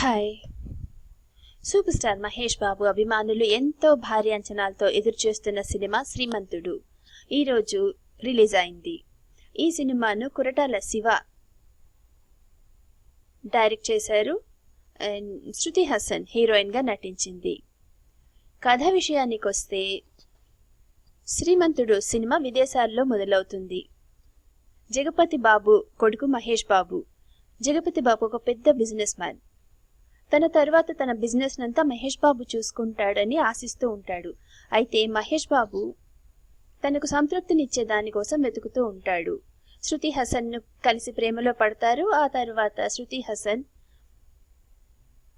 Hi super star Mahesh Babu అభిమానులు ఎంతో భారీ అంచనాలతో ఎదురుచూస్తున్న సినిమా శ్రీమంతుడు. ఈరోజు రిలీజ్ అయింది. ఈ సినిమాను కురటాల శివ డైరెక్ట్ చేశారు. అండ్ శృతి హసన్ హీరోయిన్గా నటించింది. కథ విషయానికొస్తే శ్రీమంతుడు సినిమా విదేశాల్లో మొదలవుతుంది. జగపతి బాబు కొడుకు మహేష్ బాబు. జగపతి బాబు ఒక పెద్ద బిజినెస్ మ్యాన్. తన తర్వాత తన బిజినెస్ నంతా మహేష్ బాబు చూసుకుంటాడని ఆశిస్తూ ఉంటాడు. అయితే మహేష్ బాబు తనకు సంతృప్తినిచ్చే దానికోసం వెతుకుతూ ఉంటాడు. శృతి హసన్ను కలిసి ప్రేమలో పడతారు. ఆ తర్వాత శృతి హసన్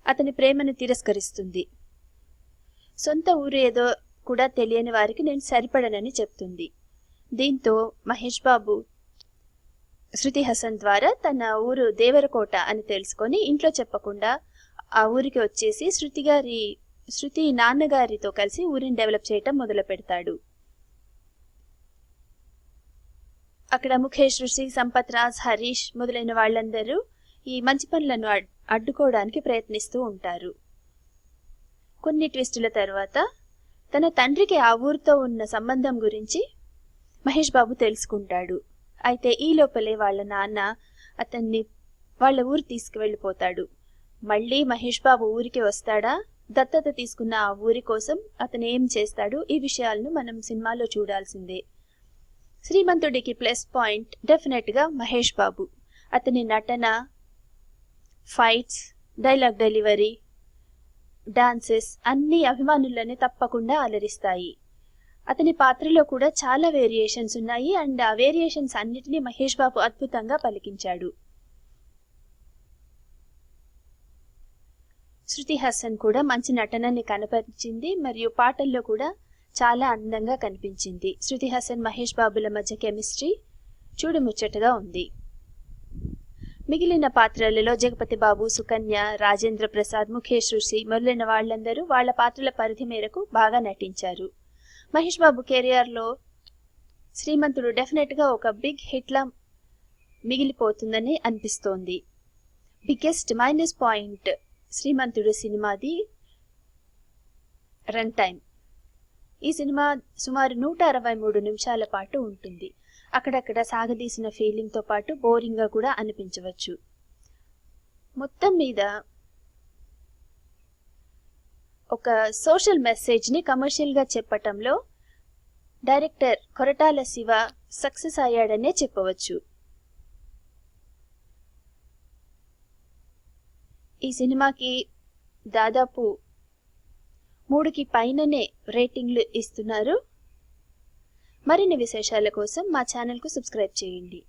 అతని ప్రేమను తిరస్కరిస్తుంది. సొంత ఊరు ఏదో కూడా తెలియని వారికి నేను సరిపడనని చెప్తుంది. దీంతో మహేష్ బాబు శృతి హసన్ ద్వారా తన ఊరు దేవరకోట అని తెలుసుకొని ఇంట్లో చెప్పకుండా ఆ ఊరికి వచ్చేసి శృతి గారి శృతి నాన్నగారితో కలిసి ఊరిని డెవలప్ చేయటం మొదలు పెడతాడు. అక్కడ ముఖేష్ ఋషి సంపత్ రాజ్ హరీష్ మొదలైన వాళ్ళందరూ ఈ మంచి పనులను అడ్డుకోవడానికి ప్రయత్నిస్తూ ఉంటారు. కొన్ని ట్విస్టుల తర్వాత తన తండ్రికి ఆ ఊరితో ఉన్న సంబంధం గురించి మహేష్ బాబు తెలుసుకుంటాడు. అయితే ఈ లోపలే వాళ్ళ నాన్న అతన్ని వాళ్ళ ఊరు తీసుకువెళ్ళిపోతాడు. మళ్ళీ మహేష్ బాబు ఊరికి వస్తాడా? దత్తత తీసుకున్న ఆ ఊరి కోసం అతను ఏం చేస్తాడు? ఈ విషయాలను మనం సినిమాలో చూడాల్సిందే. శ్రీమంతుడికి ప్లస్ పాయింట్ డెఫినెట్గా మహేష్ బాబు. అతని నటన ఫైట్స్ డైలాగ్ డెలివరీ డాన్సెస్ అన్ని అభిమానులని తప్పకుండా అలరిస్తాయి. అతని పాత్రలో కూడా చాలా వేరియేషన్స్ ఉన్నాయి అండ్ ఆ వేరియేషన్స్ అన్నిటినీ మహేష్ బాబు అద్భుతంగా పలికించాడు. శృతి హాసన్ కూడా మంచి నటనని కనపరిచింది మరియు పాటల్లో కూడా చాలా అందంగా కనిపించింది. శృతి హాసన్ మహేష్ బాబుల మధ్య కెమిస్ట్రీ చూడముచ్చటగా ఉంది. మిగిలిన పాత్రలలో జగపతి బాబు సుకన్య రాజేంద్ర ప్రసాద్ ముఖేష్ ఋషి మొదలైన వాళ్ళందరూ వాళ్ళ పాత్రల పరిధి మేరకు బాగా నటించారు. మహేష్ బాబు కెరియర్లో శ్రీమంతుడు డెఫినెట్గా ఒక బిగ్ హిట్లా మిగిలిపోతుందని అనిపిస్తోంది. బిగ్గెస్ట్ మైనస్ పాయింట్ శ్రీమంతుడు సినిమాది రన్ టైం ఈ సినిమా సుమారు నూట అరవై మూడు నిమిషాల పాటు ఉంటుంది. అక్కడక్కడ సాగదీసిన ఫీలింగ్తో పాటు బోరింగ్గా కూడా అనిపించవచ్చు. మొత్తం మీద ఒక సోషల్ మెసేజ్ని కమర్షియల్గా చెప్పటంలో డైరెక్టర్ కొరటాల శివ సక్సెస్ అయ్యాడనే చెప్పవచ్చు. ఈ సినిమాకి దాదాపు మూడుకి పైననే రేటింగ్లు ఇస్తున్నారు. మరిన్ని విశేషాల కోసం మా ఛానల్కు సబ్స్క్రైబ్ చేయండి.